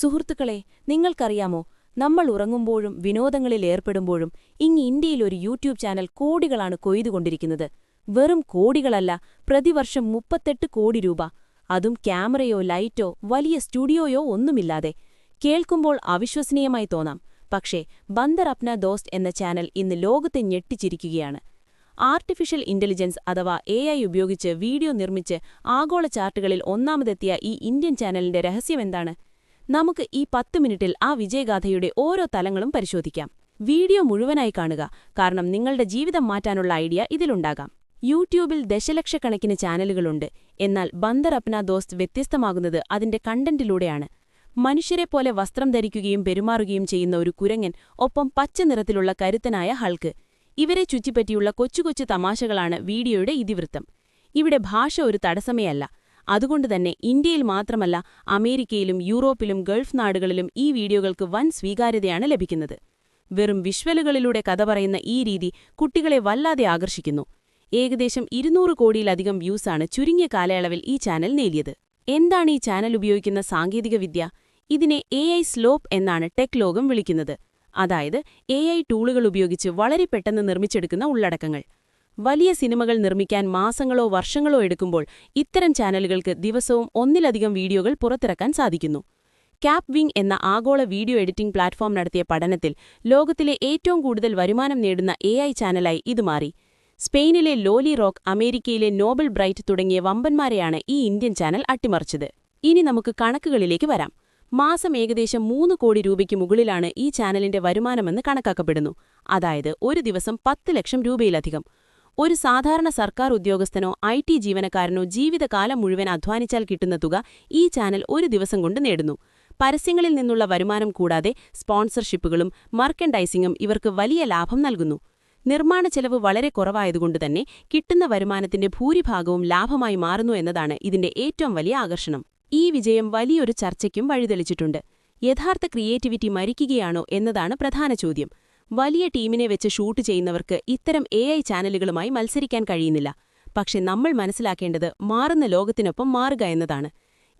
സുഹൃത്തുക്കളെ നിങ്ങൾക്കറിയാമോ നമ്മൾ ഉറങ്ങുമ്പോഴും വിനോദങ്ങളിൽ ഏർപ്പെടുമ്പോഴും ഇങ്ങ് ഇന്ത്യയിൽ ഒരു യൂട്യൂബ് ചാനൽ കോടികളാണ് കൊയ്തുകൊണ്ടിരിക്കുന്നത്. വെറും കോടികളല്ല പ്രതിവർഷം മുപ്പത്തെട്ട് കോടി രൂപ. അതും ക്യാമറയോ ലൈറ്റോ വലിയ സ്റ്റുഡിയോയോ ഒന്നുമില്ലാതെ. കേൾക്കുമ്പോൾ അവിശ്വസനീയമായി തോന്നാം. പക്ഷേ ബന്ദർ അപ്ന ദോസ്റ്റ് എന്ന ചാനൽ ഇന്ന് ലോകത്തെ ഞെട്ടിച്ചിരിക്കുകയാണ്. ആർട്ടിഫിഷ്യൽ ഇന്റലിജൻസ് അഥവാ എ ഉപയോഗിച്ച് വീഡിയോ നിർമ്മിച്ച് ആഗോള ചാർട്ടുകളിൽ ഒന്നാമതെത്തിയ ഈ ഇന്ത്യൻ ചാനലിന്റെ രഹസ്യമെന്താണ്? നമുക്ക് ഈ പത്ത് മിനിറ്റിൽ ആ വിജയഗാഥയുടെ ഓരോ തലങ്ങളും പരിശോധിക്കാം. വീഡിയോ മുഴുവനായി കാണുക. കാരണം നിങ്ങളുടെ ജീവിതം മാറ്റാനുള്ള ഐഡിയ ഇതിലുണ്ടാകാം. യൂട്യൂബിൽ ദശലക്ഷക്കണക്കിന് ചാനലുകളുണ്ട്. എന്നാൽ ബന്ദർ അപ്ന ദോസ്ത് വ്യത്യസ്തമാകുന്നത് അതിന്റെ കണ്ടന്റിലൂടെയാണ്. മനുഷ്യരെപ്പോലെ വസ്ത്രം ധരിക്കുകയും പെരുമാറുകയും ചെയ്യുന്ന ഒരു കുരങ്ങൻ ഒപ്പം പച്ച നിറത്തിലുള്ള കരുത്തനായ ഹൾക്ക്. ഇവരെ ചുറ്റിപ്പറ്റിയുള്ള കൊച്ചു കൊച്ചു തമാശകളാണ് വീഡിയോയുടെ ഇതിവൃത്തം. ഇവിടെ ഭാഷ ഒരു തടസ്സമേയല്ല. അതുകൊണ്ടുതന്നെ ഇന്ത്യയിൽ മാത്രമല്ല അമേരിക്കയിലും യൂറോപ്പിലും ഗൾഫ് നാടുകളിലും ഈ വീഡിയോകൾക്ക് വൻ സ്വീകാര്യതയാണ് ലഭിക്കുന്നത്. വെറും വിഷ്വലുകളിലൂടെ കഥ പറയുന്ന ഈ രീതി കുട്ടികളെ വല്ലാതെ ആകർഷിക്കുന്നു. ഏകദേശം ഇരുന്നൂറ് കോടിയിലധികം വ്യൂസാണ് ചുരുങ്ങിയ കാലയളവിൽ ഈ ചാനൽ നേടിയത്. എന്താണ് ഈ ചാനൽ ഉപയോഗിക്കുന്ന സാങ്കേതികവിദ്യ? ഇതിനെ എ ഐ സ്ലോപ്പ് എന്നാണ് ടെക് ലോകം വിളിക്കുന്നത്. അതായത് എ ഐ ടൂളുകൾ ഉപയോഗിച്ച് വളരെ പെട്ടെന്ന് നിർമ്മിച്ചെടുക്കുന്ന ഉള്ളടക്കങ്ങൾ. വലിയ സിനിമകൾ നിർമ്മിക്കാൻ മാസങ്ങളോ വർഷങ്ങളോ എടുക്കുമ്പോൾ ഇത്തരം ചാനലുകൾക്ക് ദിവസവും ഒന്നിലധികം വീഡിയോകൾ പുറത്തിറക്കാൻ സാധിക്കുന്നു. ക്യാപ് വിംഗ് എന്ന ആഗോള വീഡിയോ എഡിറ്റിംഗ് പ്ലാറ്റ്ഫോം നടത്തിയ പഠനത്തിൽ ലോകത്തിലെ ഏറ്റവും കൂടുതൽ വരുമാനം നേടുന്ന എ ചാനലായി ഇത് മാറി. സ്പെയിനിലെ ലോലി റോക്ക് അമേരിക്കയിലെ നോബൽ ബ്രൈറ്റ് തുടങ്ങിയ വമ്പന്മാരെയാണ് ഈ ഇന്ത്യൻ ചാനൽ അട്ടിമറിച്ചത്. ഇനി നമുക്ക് കണക്കുകളിലേക്ക് വരാം. മാസം ഏകദേശം മൂന്ന് കോടി രൂപയ്ക്ക് മുകളിലാണ് ഈ ചാനലിന്റെ വരുമാനമെന്ന് കണക്കാക്കപ്പെടുന്നു. അതായത് ഒരു ദിവസം പത്ത് ലക്ഷം രൂപയിലധികം. ഒരു സാധാരണ സർക്കാർ ഉദ്യോഗസ്ഥനോ ഐ ടി ജീവനക്കാരനോ ജീവിതകാലം മുഴുവൻ അധ്വാനിച്ചാൽ കിട്ടുന്ന തുക ഈ ചാനൽ ഒരു ദിവസം കൊണ്ട് നേടുന്നു. പരസ്യങ്ങളിൽ നിന്നുള്ള വരുമാനം കൂടാതെ സ്പോൺസർഷിപ്പുകളും മർക്കൻഡൈസിംഗും ഇവർക്ക് വലിയ ലാഭം നൽകുന്നു. നിർമ്മാണ ചെലവ് വളരെ കുറവായതുകൊണ്ട് തന്നെ കിട്ടുന്ന വരുമാനത്തിന്റെ ഭൂരിഭാഗവും ലാഭമായി മാറുന്നു എന്നതാണ് ഇതിന്റെ ഏറ്റവും വലിയ ആകർഷണം. ഈ വിജയം വലിയൊരു ചർച്ചയ്ക്കും വഴിതെളിച്ചിട്ടുണ്ട്. യഥാർത്ഥ ക്രിയേറ്റിവിറ്റി മരിക്കുകയാണോ എന്നതാണ് പ്രധാന ചോദ്യം. വലിയ ടീമിനെ വെച്ച് ഷൂട്ട് ചെയ്യുന്നവർക്ക് ഇത്തരം എ ചാനലുകളുമായി മത്സരിക്കാൻ കഴിയുന്നില്ല. പക്ഷെ നമ്മൾ മനസ്സിലാക്കേണ്ടത് മാറുന്ന ലോകത്തിനൊപ്പം മാറുക എന്നതാണ്.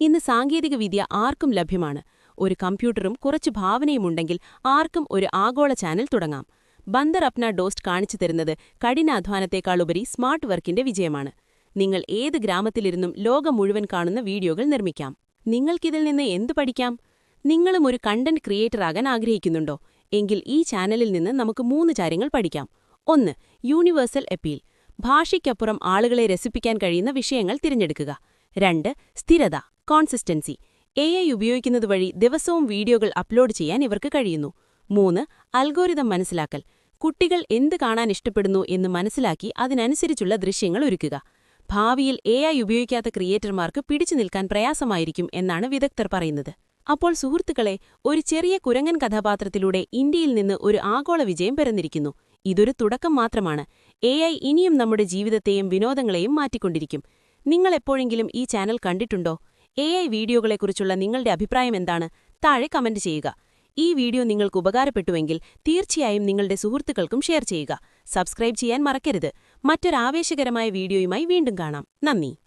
ഇന്ന് സാങ്കേതികവിദ്യ ആർക്കും ലഭ്യമാണ്. ഒരു കമ്പ്യൂട്ടറും കുറച്ച് ഭാവനയുമുണ്ടെങ്കിൽ ആർക്കും ഒരു ആഗോള ചാനൽ തുടങ്ങാം. ബന്ദർ അപ്ന ഡോസ്റ്റ് കാണിച്ചു തരുന്നത് കഠിനാധ്വാനത്തെക്കാളുപരി സ്മാർട്ട് വർക്കിന്റെ വിജയമാണ്. നിങ്ങൾ ഏത് ഗ്രാമത്തിലിരുന്നും ലോകം മുഴുവൻ കാണുന്ന വീഡിയോകൾ നിർമ്മിക്കാം. നിങ്ങൾക്കിതിൽ നിന്ന് എന്തു പഠിക്കാം? നിങ്ങളും ഒരു കണ്ടന്റ് ക്രിയേറ്റർ ആകാൻ ആഗ്രഹിക്കുന്നുണ്ടോ? എങ്കിൽ ഈ ചാനലിൽ നിന്ന് നമുക്ക് മൂന്ന് കാര്യങ്ങൾ പഠിക്കാം. ഒന്ന് യൂണിവേഴ്സൽ അപ്പീൽ. ഭാഷയ്ക്കപ്പുറം ആളുകളെ രസിപ്പിക്കാൻ കഴിയുന്ന വിഷയങ്ങൾ തിരഞ്ഞെടുക്കുക. രണ്ട് സ്ഥിരത കോൺസിസ്റ്റൻസി എ ഐ ഉപയോഗിക്കുന്നത് വഴി ദിവസവും വീഡിയോകൾ അപ്ലോഡ് ചെയ്യാൻ ഇവർക്ക് കഴിയുന്നു. മൂന്ന് അൽഗോരിതം മനസ്സിലാക്കൽ. കുട്ടികൾ എന്ത് കാണാൻ ഇഷ്ടപ്പെടുന്നു എന്ന് മനസ്സിലാക്കി അതിനനുസരിച്ചുള്ള ദൃശ്യങ്ങൾ ഒരുക്കുക. ഭാവിയിൽ എ ഉപയോഗിക്കാത്ത ക്രിയേറ്റർമാർക്ക് പിടിച്ചു നിൽക്കാൻ പ്രയാസമായിരിക്കും എന്നാണ് വിദഗ്ധർ പറയുന്നത്. അപ്പോൾ സുഹൃത്തുക്കളെ ഒരു ചെറിയ കുരങ്ങൻ കഥാപാത്രത്തിലൂടെ ഇന്ത്യയിൽ നിന്ന് ഒരു ആഗോള വിജയം പിറന്നിരിക്കുന്നു ഇതൊരു തുടക്കം മാത്രമാണ്. എ ഇനിയും നമ്മുടെ ജീവിതത്തെയും വിനോദങ്ങളെയും മാറ്റിക്കൊണ്ടിരിക്കും. നിങ്ങൾ എപ്പോഴെങ്കിലും ഈ ചാനൽ കണ്ടിട്ടുണ്ടോ? എ ഐ വീഡിയോകളെക്കുറിച്ചുള്ള നിങ്ങളുടെ അഭിപ്രായം എന്താണ്? താഴെ കമന്റ് ചെയ്യുക. ഈ വീഡിയോ നിങ്ങൾക്ക് ഉപകാരപ്പെട്ടുവെങ്കിൽ തീർച്ചയായും നിങ്ങളുടെ സുഹൃത്തുക്കൾക്കും ഷെയർ ചെയ്യുക. സബ്സ്ക്രൈബ് ചെയ്യാൻ മറക്കരുത്. മറ്റൊരാവേശകരമായ വീഡിയോയുമായി വീണ്ടും കാണാം. നന്ദി.